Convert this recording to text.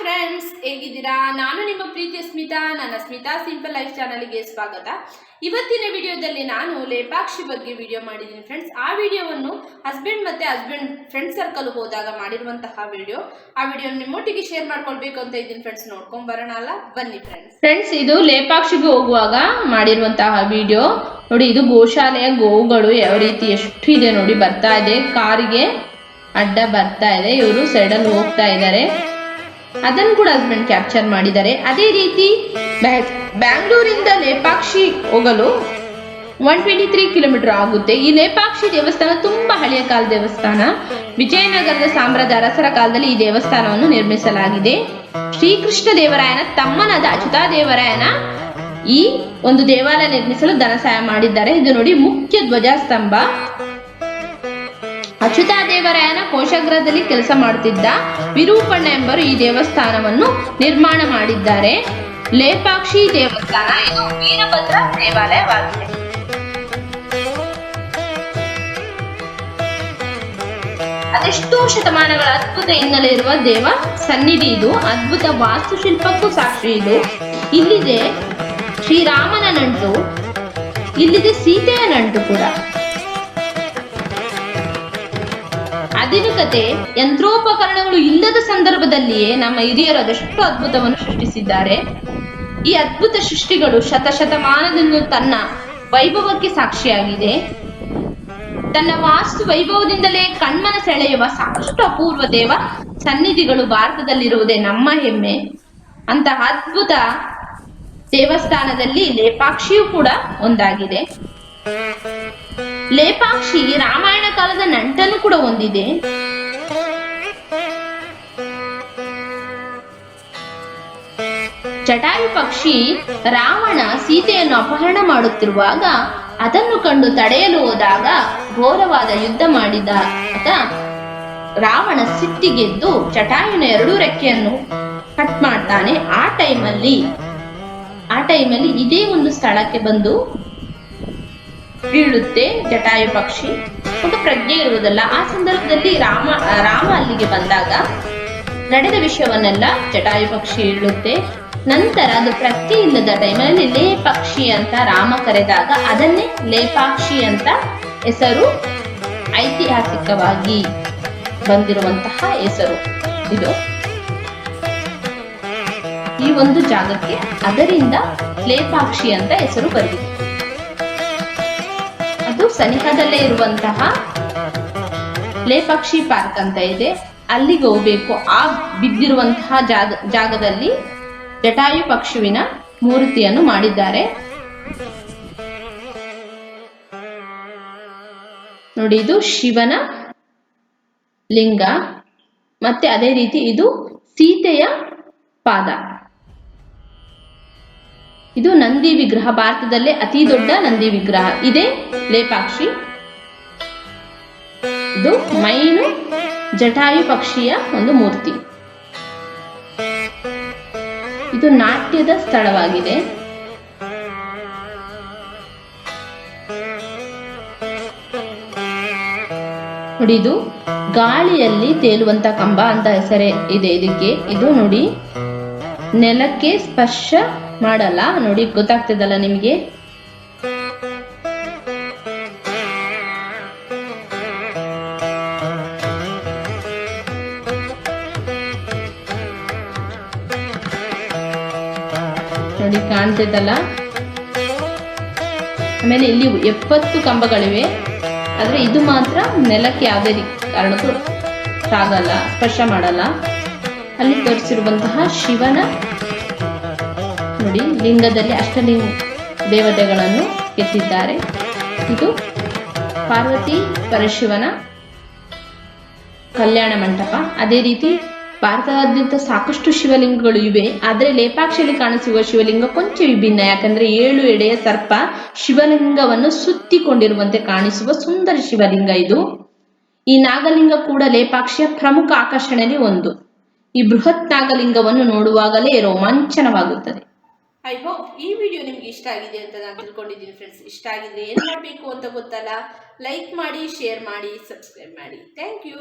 Friends ಹೇಗಿದ್ದೀರಾ? ನಾನು ನಿಮ್ಮ ಪ್ರೀತಿಯ ಸ್ಮಿತಾ, ನನ್ನ ಸ್ಮಿತಾ ಸಿಂಪಲ್ ಲೈಫ್ ಚಾನಲ್ಗೆ ಸ್ವಾಗತ. ಇವತ್ತಿನ ವಿಡಿಯೋದಲ್ಲಿ ನಾನು ಲೇಪಾಕ್ಷಿ ಬಗ್ಗೆ ವಿಡಿಯೋ ಮಾಡಿದ್ದೀನಿ ಫ್ರೆಂಡ್ಸ್ ಆ ವಿಡಿಯೋವನ್ನು ಹಸ್ಬೆಂಡ್ ಮತ್ತೆ ಹಸ್ಬೆಂಡ್ ಫ್ರೆಂಡ್ ಸರ್ಕಲ್ ಹೋದಾಗ ಮಾಡಿರುವಂತಹ ವಿಡಿಯೋ. ಆ ವಿಡಿಯೋ ನಿಮ್ಮೊಟ್ಟಿಗೆ ಶೇರ್ ಮಾಡ್ಕೊಳ್ಬೇಕು ಅಂತ ಇದ್ದೀನಿ ಫ್ರೆಂಡ್ಸ್ ನೋಡ್ಕೊಂಡ್ ಬರೋಣ ಅಲ್ಲ? ಬನ್ನಿ ಫ್ರೆಂಡ್ಸ್ ಫ್ರೆಂಡ್ಸ್ ಇದು ಲೇಪಾಕ್ಷಿಗೆ ಹೋಗುವಾಗ ಮಾಡಿರುವಂತಹ ವಿಡಿಯೋ. ನೋಡಿ, ಇದು ಗೋಶಾಲೆಯ ಗೋವುಗಳು ಯಾವ ರೀತಿ ಎಷ್ಟು ಇದೆ ನೋಡಿ ಬರ್ತಾ ಇದೆ. ಕಾರಿಗೆ ಅಡ್ಡ ಬರ್ತಾ ಇದೆ. ಇವರು ಸೈಡಲ್ಲಿ ಹೋಗ್ತಾ ಇದ್ದಾರೆ. ಅದನ್ನು ಕೂಡ ಹಸ್ಬೆಂಡ್ ಕ್ಯಾಪ್ಚರ್ ಮಾಡಿದ್ದಾರೆ. ಅದೇ ರೀತಿ ಬ್ಯಾ- ಬ್ಯಾಂಗ್ಳೂರಿಂದ ಲೇಪಾಕ್ಷಿ ಹೋಗಲು ಒನ್ ಟ್ವೆಂಟಿ ತ್ರೀ ಕಿಲೋಮೀಟರ್ ಆಗುತ್ತೆ. ಈ ಲೇಪಾಕ್ಷಿ ದೇವಸ್ಥಾನ ತುಂಬಾ ಹಳೆಯ ಕಾಲ ದೇವಸ್ಥಾನ. ವಿಜಯನಗರದ ಸಾಮ್ರಾಜ್ಯ ಅರಸರ ಕಾಲದಲ್ಲಿ ಈ ದೇವಸ್ಥಾನವನ್ನು ನಿರ್ಮಿಸಲಾಗಿದೆ. ಶ್ರೀಕೃಷ್ಣ ದೇವರಾಯನ, ತಮ್ಮನಾದ ಅಚ್ಯುತಾದೇವರಾಯನ ಈ ಒಂದು ದೇವಾಲಯ ನಿರ್ಮಿಸಲು ಧನ ಸಹಾಯ ಮಾಡಿದ್ದಾರೆ. ಇದು ನೋಡಿ ಮುಖ್ಯ ಧ್ವಜಸ್ತಂಭ. ಅಚ್ಯುತಾದೇವರಾಯನ ಕೋಶಗ್ರಹದಲ್ಲಿ ಕೆಲಸ ಮಾಡುತ್ತಿದ್ದ ವಿರೂಪಣ್ಣ ಎಂಬರು ಈ ದೇವಸ್ಥಾನವನ್ನು ನಿರ್ಮಾಣ ಮಾಡಿದ್ದಾರೆ. ಲೇಪಾಕ್ಷಿ ದೇವಸ್ಥಾನ, ಇದು ವೀರಭದ್ರ ದೇವಾಲಯವಾಗಿದೆ. ಅದೆಷ್ಟೋ ಶತಮಾನಗಳ ಅದ್ಭುತ ಹಿನ್ನೆಲೆ ಇರುವ ದೇವ ಸನ್ನಿಧಿ ಇದು. ಅದ್ಭುತ ವಾಸ್ತುಶಿಲ್ಪಕ್ಕೂ ಸಾಕ್ಷಿ ಇದು. ಇಲ್ಲಿದೆ ಶ್ರೀರಾಮನ ನಂಟು, ಇಲ್ಲಿದೆ ಸೀತೆಯ ನಂಟು ಕೂಡ. ಆಧುನಿಕತೆ ಯಂತ್ರೋಪಕರಣಗಳು ಇಲ್ಲದ ಸಂದರ್ಭದಲ್ಲಿಯೇ ನಮ್ಮ ಹಿರಿಯರು ಅದೆಷ್ಟು ಅದ್ಭುತವನ್ನು ಸೃಷ್ಟಿಸಿದ್ದಾರೆ. ಈ ಅದ್ಭುತ ಸೃಷ್ಟಿಗಳು ಶತಶತಮಾನದಿಂದ ತನ್ನ ವೈಭವಕ್ಕೆ ಸಾಕ್ಷಿಯಾಗಿದೆ. ತನ್ನ ವಾಸ್ತು ವೈಭವದಿಂದಲೇ ಕಣ್ಮನ ಸೆಳೆಯುವ ಸಾಕಷ್ಟು ಅಪೂರ್ವ ದೇವ ಸನ್ನಿಧಿಗಳು ಭಾರತದಲ್ಲಿರುವುದೇ ನಮ್ಮ ಹೆಮ್ಮೆ. ಅಂತಹ ಅದ್ಭುತ ದೇವಸ್ಥಾನದಲ್ಲಿ ಲೇಪಾಕ್ಷಿಯೂ ಕೂಡ ಒಂದಾಗಿದೆ. ಲೇಪಾಕ್ಷಿ ರಾಮಾಯಣ ಕಾಲದ ನಂಟನ್ನು ಕೂಡ ಹೊಂದಿದೆ. ಜಟಾಯು ಪಕ್ಷಿ ರಾವಣ ಸೀತೆಯನ್ನು ಅಪಹರಣ ಮಾಡುತ್ತಿರುವಾಗ ಅದನ್ನು ಕಂಡು ತಡೆಯಲು ಹೋದಾಗ ಘೋರವಾದ ಯುದ್ಧ ಮಾಡಿದ ರಾವಣ ಸಿಟ್ಟಿಗೆದ್ದು ಜಟಾಯುನ ಎರಡೂ ರೆಕ್ಕೆಯನ್ನು ಕಟ್ ಮಾಡ್ತಾನೆ. ಆ ಟೈಮಲ್ಲಿ ಆ ಟೈಮಲ್ಲಿ ಇದೇ ಒಂದು ಸ್ಥಳಕ್ಕೆ ಬಂದು ಬೀಳುತ್ತೆ ಜಟಾಯು ಪಕ್ಷಿ. ಒಂದು ಪ್ರಜ್ಞೆ ಇರುವುದಲ್ಲ. ಆ ಸಂದರ್ಭದಲ್ಲಿ ರಾಮ ರಾಮ ಅಲ್ಲಿಗೆ ಬಂದಾಗ ನಡೆದ ವಿಷಯವನ್ನೆಲ್ಲ ಜಟಾಯು ಪಕ್ಷಿ ಹೇಳುತ್ತೆ. ನಂತರ ಅದು ಪ್ರಜ್ಞೆ ಇಲ್ಲದ ಟೈಮಲ್ಲಿ ಲೇ ಪಕ್ಷಿ ಅಂತ ರಾಮ ಕರೆದಾಗ ಅದನ್ನೇ ಲೇಪಾಕ್ಷಿ ಅಂತ ಹೆಸರು ಐತಿಹಾಸಿಕವಾಗಿ ಬಂದಿರುವಂತಹ ಹೆಸರು. ಇದು ಈ ಒಂದು ಜಾಗಕ್ಕೆ ಅದರಿಂದ ಲೇಪಾಕ್ಷಿ ಅಂತ ಹೆಸರು ಬಂದಿದೆ. ಅದು ಸನಿಹದಲ್ಲೇ ಇರುವಂತಹ ಲೇಪಾಕ್ಷಿ ಪಾರ್ಕ್ ಅಂತ ಇದೆ. ಅಲ್ಲಿಗೆ ಹೋಗ್ಬೇಕು. ಆ ಬಿದ್ದಿರುವಂತಹ ಜಾಗ, ಜಾಗದಲ್ಲಿ ಜಟಾಯು ಪಕ್ಷುವಿನ ಮೂರ್ತಿಯನ್ನು ಮಾಡಿದ್ದಾರೆ. ನೋಡಿ, ಇದು ಶಿವನ ಲಿಂಗ. ಮತ್ತೆ ಅದೇ ರೀತಿ ಇದು ಸೀತೆಯ ಪಾದ. ಇದು ನಂದಿ ವಿಗ್ರಹ, ಭಾರತದಲ್ಲೇ ಅತಿ ದೊಡ್ಡ ನಂದಿ ವಿಗ್ರಹ. ಇದೆ ಲೇಪಾಕ್ಷಿ. ಇದು ಮೈನು ಜಟಾಯು ಪಕ್ಷಿಯ ಒಂದು ಮೂರ್ತಿ. ಇದು ನಾಟ್ಯದ ಸ್ಥಳವಾಗಿದೆ. ನೋಡಿ, ಇದು ಗಾಳಿಯಲ್ಲಿ ತೇಲುವಂತ ಕಂಬ ಅಂತ ಹೆಸರೇ ಇದೆ ಇದಕ್ಕೆ. ಇದು ನೋಡಿ ನೆಲಕ್ಕೆ ಸ್ಪರ್ಶ ಮಾಡಲ್ಲ. ನೋಡಿ, ಗೊತ್ತಾಗ್ತದಲ್ಲ ನಿಮಗೆ? ನೋಡಿ ಕಾಣ್ತಿದ್ದಲ್ಲ ಆಮೇಲೆ ಇಲ್ಲಿ ಎಪ್ಪತ್ತು ಕಂಬಗಳಿವೆ. ಆದ್ರೆ ಇದು ಮಾತ್ರ ನೆಲಕ್ಕೆ ಯಾವುದೇ ಕಾರಣಕ್ಕೂ ಸಾಗಲ್ಲ, ಸ್ಪರ್ಶ ಮಾಡಲ್ಲ. ಅಲ್ಲಿ ತೋರಿಸಿರುವಂತಹ ಶಿವನ ನೋಡಿ, ಲಿಂಗದಲ್ಲಿ ಅಷ್ಟಲಿಂಗ ದೇವತೆಗಳನ್ನು ಎತ್ತಿದ್ದಾರೆ. ಇದು ಪಾರ್ವತಿ ಪರಶಿವನ ಕಲ್ಯಾಣ ಮಂಟಪ. ಅದೇ ರೀತಿ ಭಾರತದಾದ್ಯಂತ ಸಾಕಷ್ಟು ಶಿವಲಿಂಗಗಳು ಇವೆ. ಆದರೆ ಲೇಪಾಕ್ಷಿಯಲ್ಲಿ ಕಾಣಿಸುವ ಶಿವಲಿಂಗ ಕೊಂಚ ವಿಭಿನ್ನ. ಯಾಕಂದ್ರೆ ಏಳು ಎಡೆಯ ಸರ್ಪ ಶಿವಲಿಂಗವನ್ನು ಸುತ್ತಿಕೊಂಡಿರುವಂತೆ ಕಾಣಿಸುವ ಸುಂದರ ಶಿವಲಿಂಗ ಇದು. ಈ ನಾಗಲಿಂಗ ಕೂಡ ಲೇಪಾಕ್ಷಿಯ ಪ್ರಮುಖ ಆಕರ್ಷಣೆಯಲ್ಲಿ ಒಂದು. ಈ ಬೃಹತ್ ನಾಗಲಿಂಗವನ್ನು ನೋಡುವಾಗಲೇ ರೋಮಾಂಚನವಾಗುತ್ತದೆ. ಐ ಹೋಪ್ ಈ ವಿಡಿಯೋ ನಿಮ್ಗೆ ಇಷ್ಟ ಆಗಿದೆ ಅಂತ ನಾನು ತಿಳ್ಕೊಂಡಿದ್ದೀನಿ ಫ್ರೆಂಡ್ಸ್ ಇಷ್ಟ ಆಗಿದ್ರೆ ಏನ್ ಮಾಡಬೇಕು ಅಂತ ಗೊತ್ತಲ್ಲ? ಲೈಕ್ ಮಾಡಿ ಶೇರ್ ಮಾಡಿ ಸಬ್ಸ್ಕ್ರೈಬ್ ಮಾಡಿ. Thank you